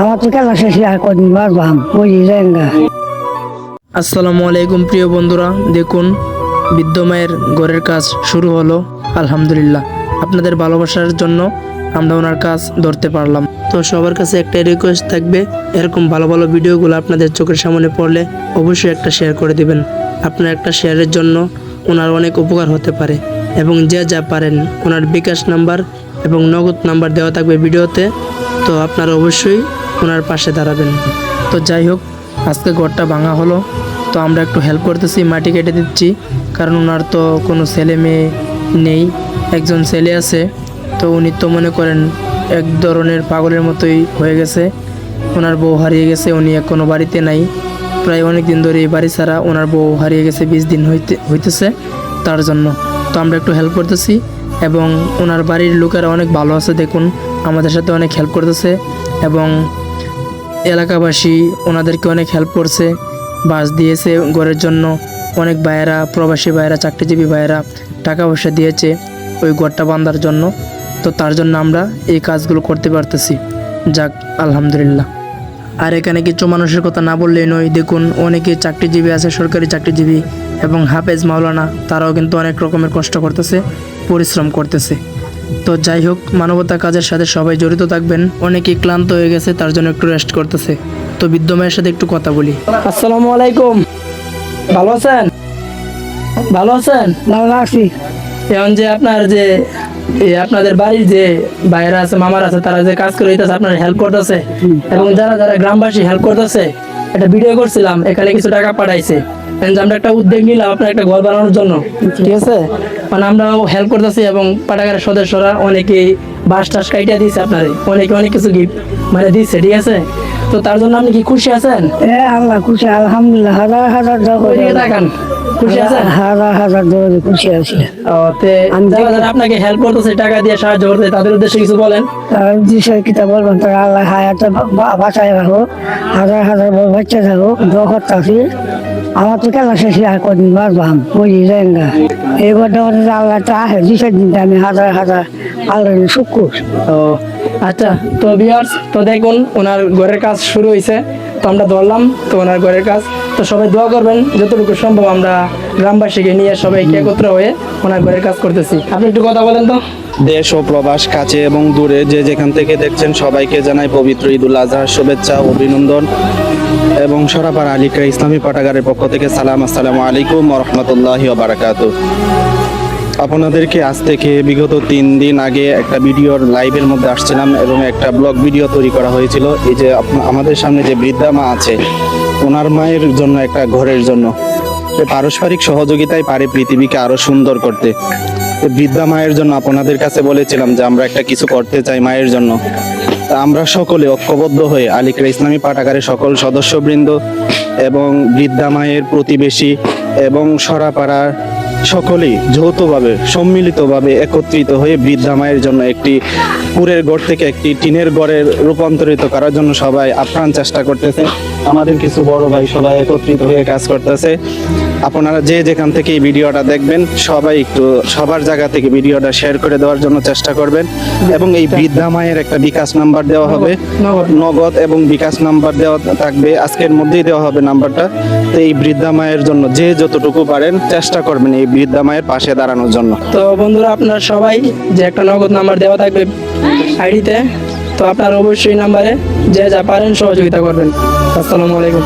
আমার তো শেষ, আর কদিন বাঁচবাম বুঝি না আসসালামু আলাইকুম, প্রিয় বন্ধুরা। দেখুন, বৃদ্ধ মায়ের ঘরের কাজ শুরু হলো, আলহামদুলিল্লাহ। আপনাদের ভালোবাসার জন্য আমরা ওনার কাজ ধরতে পারলাম। তো সবার কাছে একটা রিকোয়েস্ট থাকবে, এরকম ভালো ভালো ভিডিওগুলো আপনাদের চোখের সামনে পড়লে অবশ্যই একটা শেয়ার করে দিবেন। আপনার একটা শেয়ারের জন্য ওনার অনেক উপকার হতে পারে এবং যে যা পারেন, ওনার বিকাশ নাম্বার এবং নগদ নাম্বার দেওয়া থাকবে ভিডিওতে। তো আপনারা অবশ্যই ওনার পাশে দাঁড়াবেন। তো যাই হোক, আজকে ঘরটা ভাঙা হলো। তো আমরা একটু হেল্প করতেছি, মাটি কেটে দিচ্ছি। কারণ ওনার তো কোনো ছেলে মেয়ে নেই, একজন ছেলে আছে। তো উনি তো মনে করেন এক ধরনের পাগলের মতোই হয়ে গেছে। ওনার বউ হারিয়ে গেছে, উনি কোনো বাড়িতে নাই। প্রায় অনেক দিন ধরে এই বাড়ি ছাড়া ওনার বউ হারিয়ে গেছে, বিশ দিন হইতে, হইতেছে তার জন্য। তো আমরা একটু হেল্প করতেছি এবং ওনার বাড়ির লোকেরা অনেক ভালো আছে, দেখুন। আমাদের সাথে অনেক হেল্প করতেছে এবং এলাকাবাসী ওনাদেরকে অনেক হেল্প করছে, বাস দিয়েছে ঘরের জন্য। অনেক ভাইয়েরা, প্রবাসী ভাইয়েরা, চাকরিজীবী ভাইয়েরা টাকা পয়সা দিয়েছে ওই ঘরটা বাঁধার জন্য। তো তার জন্য আমরা এই কাজগুলো করতে পারতেছি। যাক, আলহামদুলিল্লাহ। আর এখানে কিছু মানুষের কথা না বললেই নয়, দেখুন অনেকে চাকরিজীবী আছে, সরকারি চাকরিজীবী এবং হাফেজ মাওলানা, তারাও কিন্তু অনেক রকমের কষ্ট করতেছে, পরিশ্রম করতেছে। তো যাই হোক মানবতা কাজের সাথে সবাই জড়িত থাকবেন। অনেকেই ক্লান্ত হয়ে গেছে তার জন্য একটু রেস্ট করতেছে। তো বৃদ্ধ মায়ের সাথে একটু কথা বলি। আসসালামু আলাইকুম। ভালো আছেন? ভালো আছেন? ভালো আছি। এখন যে আপনার যে আপনাদের বাড়ির যে বাইরে আছে মামার আছে তারা যে কাজ করে আপনার হেল্প করতেছে। এবং যারা যারা গ্রামবাসী হেল্প করতেছে একটা ভিডিও করছিলাম এখানে কিছু টাকা পাঠাইছে। আমরা একটা উদ্যোগ নিলাম আপনার একটা ঘর বানানোর জন্য। ঠিক আছে। মানে আমরা হেল্প করতেছি এবং পাঠাগারের সদস্যরা অনেকেই বাস টাস কাইটা দিয়েছে আপনারে। অনেকে অনেক কিছু গিফট মানে দিচ্ছে ঠিক আছে? তো তার জন্য আপনি কি খুশি আছেন? এ আল্লাহ খুশি আলহামদুলিল্লাহ হাজার হাজার দেখান খুশি আছেন? হাজার হাজার দৌড়ে খুশি আছি। আপনাকে হেল্প করতেছে টাকা দিয়ে সাহায্য করতে তাদের উদ্দেশ্যে কিছু বলেন। কিতা বলবেন তারা আল্লাহ হায়াতে বাঁচায় রাখো। হাজার হাজার বাচ্চা থাকো দোয়া করতেছি। আমার তো কেন শেষ আর কদিন বাঁচবাম বুঝি যাই না এই মধ্যে আল্লাহ তা আছে দিশের দিনটা আমি হাজার হাজার আল্লাহ শুকুর। ও আচ্ছা তো বিয়ার্স তো দেখুন ওনার ঘরের কাজ শুরু হয়েছে তো আমরা ধরলাম তো ওনার ঘরের কাজ। তো সবাই দোয়া করবেন যতটুকু সম্ভব আমরা গ্রামবাসীকে নিয়ে সবাই একত্র হয়ে ওনার ঘরের কাজ করতেছি। আপনি একটু কথা বলেন তো। দেশ ও প্রবাস কাছে এবং দূরে যে যেখান থেকে দেখছেন সবাইকে জানাই পবিত্র ঈদুল আজহার শুভেচ্ছা অভিনন্দন। এবং সরাপাড়া আলিকা ইসলামী পাঠাগারের পক্ষ থেকে সালাম, আসসালামু আলাইকুম রহমতুল্লাহ বারাকাত আপনাদেরকে আজ থেকে বিগত তিন দিন আগে একটা ভিডিওর লাইভের মধ্যে আসছিলাম এবং একটা ব্লগ ভিডিও তৈরি করা হয়েছিল। এই যে আমাদের সামনে যে বৃদ্ধা মা আছে, ওনার মায়ের জন্য একটা ঘরের জন্য। পারস্পরিক সহযোগিতায় পারে পৃথিবীকে আরও সুন্দর করতে। বৃদ্ধা মায়ের জন্য আপনাদের কাছে বলেছিলাম যে আমরা একটা কিছু করতে চাই মায়ের জন্য। আমরা সকলে ঐক্যবদ্ধ হয়ে আলিকরা ইসলামী পাঠাগারের সকল সদস্যবৃন্দ এবং বৃদ্ধা মায়ের প্রতিবেশী এবং সরাপাড়ার সকলেই যৌথভাবে সম্মিলিতভাবে একত্রিত হয়ে বৃদ্ধা মায়ের জন্য একটি পুরের গড় থেকে একটি টিনের গড়ে রূপান্তরিত করার জন্য সবাই আপ্রাণ চেষ্টা করতেছে। আমাদের কিছু বড় ভাই সবাই একত্রিত হয়ে কাজ করতেছে। আপনারা যে যেখান থেকে এই ভিডিওটা দেখবেন সবাই একটু সবার জায়গা থেকে ভিডিওটা শেয়ার করে দেওয়ার জন্য চেষ্টা করবেন। এবং এই বৃদ্ধা মায়ের একটা বিকাশ নাম্বার দেওয়া হবে। নগদ। এবং বিকাশ নাম্বার দেওয়া থাকবে। আজকের মধ্যেই দেওয়া হবে নাম্বারটা। তো এই বৃদ্ধা মায়ের জন্য যে যতটুকু পারেন চেষ্টা করবেন এই বৃদ্ধা মায়ের পাশে দাঁড়ানোর জন্য। তো বন্ধুরা, আপনার সবাই যে একটা নগদ নাম্বার দেওয়া থাকবে আইডিতে, তো আপনার অবশ্যই নাম্বারে যে যা পারেন সহযোগিতা করবেন। আসসালামু আলাইকুম।